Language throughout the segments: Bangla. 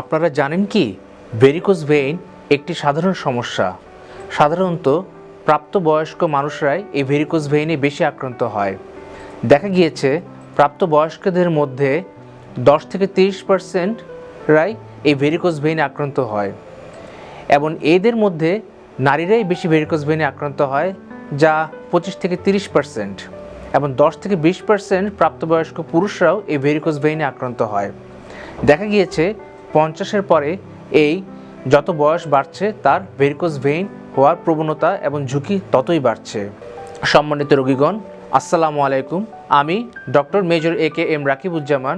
আপনারা জানেন কি? ভেরিকোজ ভেইন একটি সাধারণ সমস্যা। সাধারণত প্রাপ্তবয়স্ক মানুষরাই এই ভেরিকোজ ভেইনে বেশি আক্রান্ত হয়। দেখা গিয়েছে, প্রাপ্তবয়স্কদের মধ্যে দশ থেকে তিরিশ পার্সেন্টরাই এই ভেরিকোজ ভেইনে আক্রান্ত হয়। এবং এদের মধ্যে নারীরাই বেশি ভেরিকোজ ভেইনে আক্রান্ত হয়, যা পঁচিশ থেকে তিরিশ পার্সেন্ট এবং দশ থেকে বিশ পার্সেন্ট প্রাপ্তবয়স্ক পুরুষরাও এই ভেরিকোজ ভেইনে আক্রান্ত হয়। দেখা গিয়েছে পঞ্চাশের পরে এই যত বয়স বাড়ছে, তার ভেরিকোজ ভেইন হওয়ার প্রবণতা এবং ঝুঁকি ততই বাড়ছে। সম্মানিত রোগীগণ, আসসালামু আলাইকুম। আমি doctor major A K M Rakibuzzaman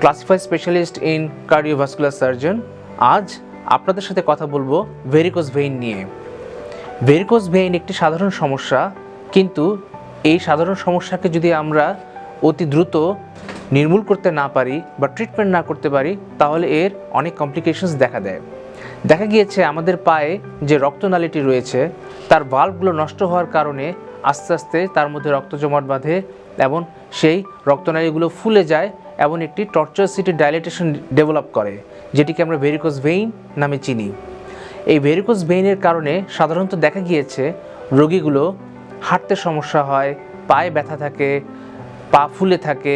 classify specialist in cardiovascular surgeon আজ আপনাদের সাথে কথা বলব ভেরিকোজ ভেইন নিয়ে। ভেরিকোজ ভেইন একটি সাধারণ সমস্যা, কিন্তু এই সাধারণ সমস্যাকে যদি আমরা অতি দ্রুত নির্মূল করতে না পারি বা ট্রিটমেন্ট না করতে পারি, তাহলে এর অনেক কমপ্লিকেশনস দেখা দেয়। দেখা গিয়েছে আমাদের পায়ে যে রক্তনালীটি রয়েছে, তার ভাল্বগুলো নষ্ট হওয়ার কারণে আস্তে আস্তে তার মধ্যে রক্ত জমাট বাঁধে এবং সেই রক্তনালীগুলো ফুলে যায় এবং একটি টর্চার সিটি ডাইলেটেশন ডেভেলপ করে, যেটিকে আমরা ভেরিকোজ ভেইন নামে চিনি। এই ভেরিকোজ ভেইনের কারণে সাধারণত দেখা গিয়েছে রোগীগুলো হাঁটতে সমস্যা হয়, পায়ে ব্যথা থাকে, পা ফুলে থাকে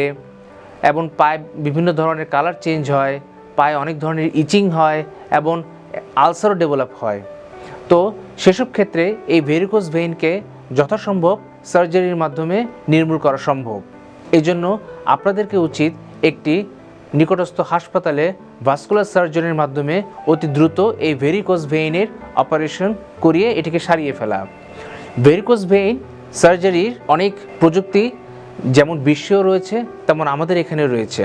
এবং পায়ে বিভিন্ন ধরনের কালার চেঞ্জ হয়, পায়ে অনেক ধরনের ইচিং হয় এবং আলসারও ডেভেলপ হয়। তো সেসব ক্ষেত্রে এই ভেরিকোজ ভেইনকে যথাসম্ভব সার্জারির মাধ্যমে নির্মূল করা সম্ভব। এই জন্য আপনাদেরকে উচিত একটি নিকটস্থ হাসপাতালে ভাস্কুলার সার্জনের মাধ্যমে অতি দ্রুত এই ভেরিকোজ ভেইনের অপারেশন করিয়ে এটিকে সারিয়ে ফেলা। ভেরিকোজ ভেইন সার্জারির অনেক প্রযুক্তি যেমন বিশ্বেও রয়েছে, তেমন আমাদের এখানে রয়েছে।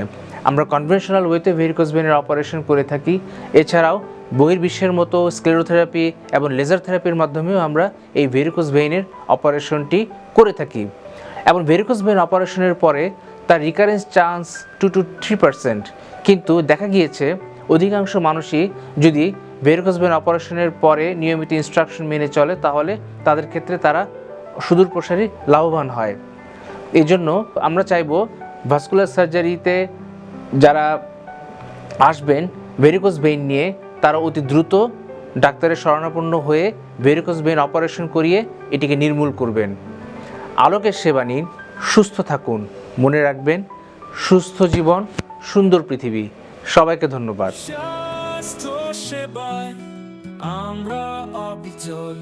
আমরা কনভেনশনাল ওয়েতে ভেরিকোস ভেইনের অপারেশন করে থাকি। এছাড়াও বহির্বিশ্বের মতো স্ক্লেরোথেরাপি এবং লেজার থেরাপির মাধ্যমেও আমরা এই ভেরিকোস ভেইনের অপারেশনটি করে থাকি। এবং ভেরিকোস ভেইন অপারেশনের পরে তার recurrence chance two to three percent কিন্তু দেখা গিয়েছে, অধিকাংশ মানুষই যদি ভেরিকোস ভেইন অপারেশনের পরে নিয়মিত ইনস্ট্রাকশন মেনে চলে, তাহলে তাদের ক্ষেত্রে তারা সুদূর প্রসারী লাভবান হয়। এই জন্য আমরা চাইব ভাস্কুলার সার্জারিতে যারা আসবেন ভেরিকোজ বেইন নিয়ে তারা অতি দ্রুত ডাক্তারের শরণাপন্ন হয়ে ভেরিকোজ বেইন অপারেশন করিয়ে এটিকে নির্মূল করবেন। আলোকের সেবা নিন, সুস্থ থাকুন, মনে রাখবেন, সুস্থ জীবন, সুন্দর পৃথিবী। সবাইকে ধন্যবাদ। আমরা অবিচল।